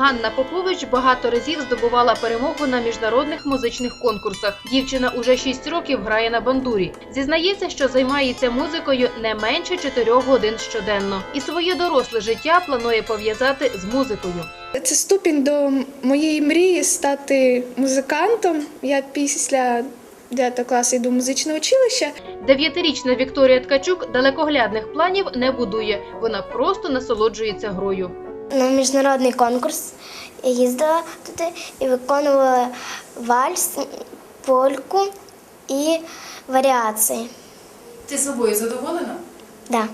Ганна Попович багато разів здобувала перемогу на міжнародних музичних конкурсах. Дівчина уже 6 років грає на бандурі. Зізнається, що займається музикою не менше 4 годин щоденно, і своє доросле життя планує пов'язати з музикою. Це ступінь до моєї мрії стати музикантом. Я після 9 класу йду в музичне училище. Дев'ятирічна Вікторія Ткачук далекоглядних планів не будує. Вона просто насолоджується грою. На міжнародний конкурс. Я їздила туди і виконувала вальс, польку і варіації. Ти собою задоволена? Да.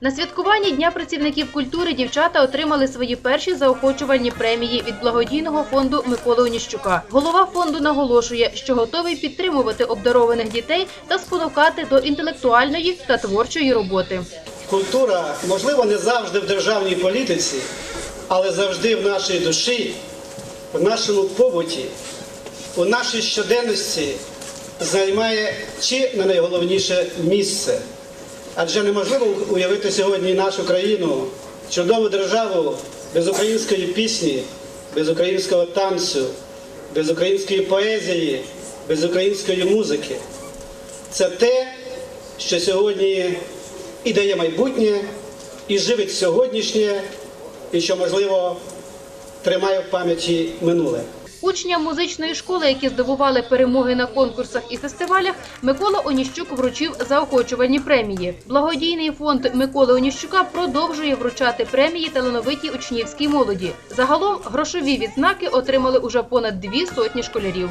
На святкуванні Дня працівників культури дівчата отримали свої перші заохочувальні премії від благодійного фонду Миколи Оніщука. Голова фонду наголошує, що готовий підтримувати обдарованих дітей та спонукати до інтелектуальної та творчої роботи. Культура, можливо, не завжди в державній політиці, але завжди в нашій душі, в нашому побуті, у нашій щоденності займає чи не найголовніше місце. Адже неможливо уявити сьогодні нашу країну, чудову державу без української пісні, без українського танцю, без української поезії, без української музики. Це те, що сьогодні і дає майбутнє, і живить сьогоднішнє, і що, можливо, тримає в пам'яті минуле. Учням музичної школи, які здобували перемоги на конкурсах і фестивалях, Микола Оніщук вручив заохочувальні премії. Благодійний фонд Миколи Оніщука продовжує вручати премії талановитій учнівській молоді. Загалом грошові відзнаки отримали уже понад дві сотні школярів.